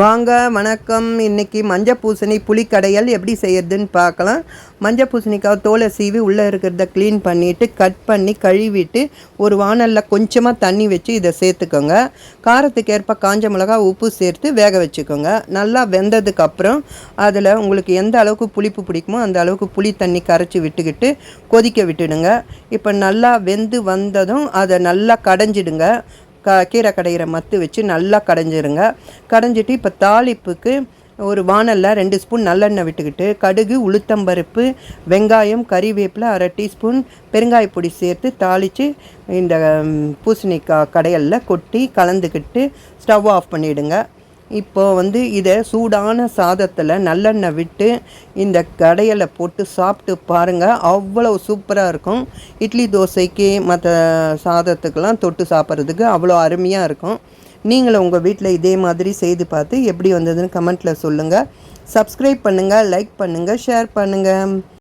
வாங்க வணக்கம். இன்னைக்கு மஞ்சள் பூசணி புளிக்கடையல் எப்படி செய்யறதுன்னு பார்க்கலாம். மஞ்சள் பூசணிக்காய் தோலை சீவி உள்ளே இருக்கிறத க்ளீன் பண்ணிவிட்டு கட் பண்ணி கழுவிட்டு ஒரு வானலில் கொஞ்சமாக தண்ணி வச்சு இதை சேர்த்துக்கோங்க. காரத்துக்கு ஏற்ப காஞ்ச மிளகா உப்பு சேர்த்து வேக வச்சுக்கோங்க. நல்லா வெந்ததுக்கப்புறம் அதில் உங்களுக்கு எந்த அளவுக்கு புளிப்பு பிடிக்குமோ அந்த அளவுக்கு புளி தண்ணி கரைச்சி விட்டுக்கிட்டு கொதிக்க விட்டுடுங்க. இப்போ நல்லா வெந்து வந்ததும் அதை நல்லா கடைஞ்சிடுங்க. க கீரை கடையிற மத்து வச்சு நல்லா கடைஞ்சிருங்க. கடைஞ்சிட்டு இப்போ தாளிப்புக்கு ஒரு வானலில் ரெண்டு ஸ்பூன் நல்லெண்ணெய் விட்டுக்கிட்டு கடுகு உளுத்தம்பருப்பு வெங்காயம் கறிவேப்பிலை அரை டீஸ்பூன் பெருங்காய பொடி சேர்த்து தாளித்து இந்த பூசணிக்காய் கடையலில் கொட்டி கலந்துக்கிட்டு ஸ்டவ் ஆஃப் பண்ணிவிடுங்க இப்போ வந்து இதை சூடான சாதத்தில் நல்லெண்ணெய் விட்டு இந்த கடையலை போட்டு சாப்பிட்டு பாருங்கள் அவ்வளோ சூப்பராக இருக்கும். இட்லி தோசைக்கு மற்ற சாதத்துக்கெல்லாம் தொட்டு சாப்பிட்றதுக்கு அவ்வளோ அருமையாக இருக்கும். நீங்களும் உங்கள் வீட்டில் இதே மாதிரி செய்து பார்த்து எப்படி வந்ததுன்னு கமெண்ட்டில் சொல்லுங்கள் சப்ஸ்கிரைப் பண்ணுங்கள் லைக் பண்ணுங்கள் ஷேர் பண்ணுங்கள்